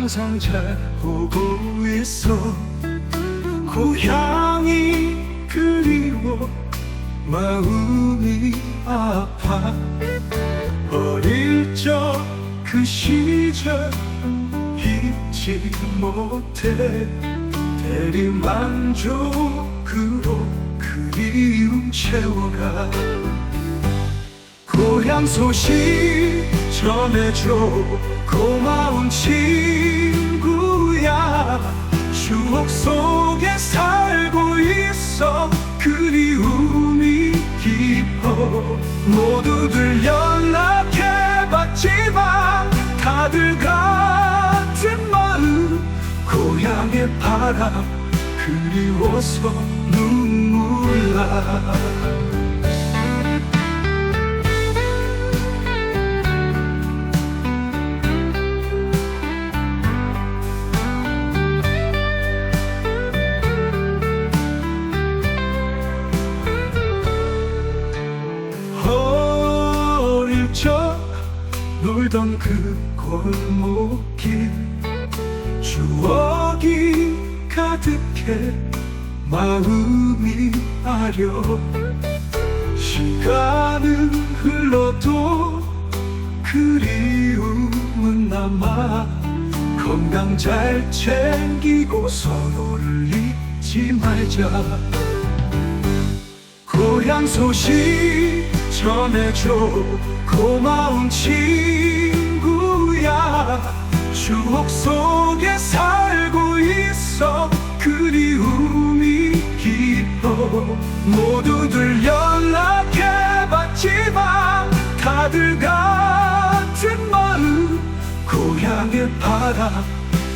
항상 잘 보고 있어. 고향이 그리워. 마음이 아파. 어릴 적 그 시절 잊지 못해. 대리만족으로 그리움 채워가. 고향 소식 전해줘. 고마운 친구야. 추억 속에 살고 있어. 그리움이 깊어. 모두들 연락해봤지만 다들 같은 마음. 고향의 바람 그리워서 눈물 나 적 놀던 그 골목길. 추억이 가득해 마음이 아려. 시간은 흘러도 그리움은 남아. 건강 잘 챙기고 서로를 잊지 말자. 고향 소식 전해줘. 고마운 친구야. 추억 속에 살고 있어. 그리움이 깊어. 모두들 연락해봤지만 다들 같은 마음. 고향의 바람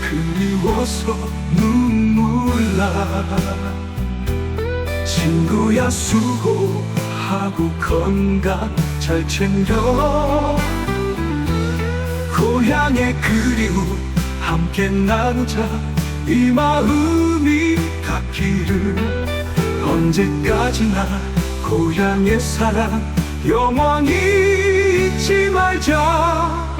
그리워서 눈물 나. 친구야 수고 하고 건강 잘 챙겨. 고향의 그리움 함께 나누자. 이 마음이 닿기를. 언제까지나 고향의 사랑 영원히 잊지 말자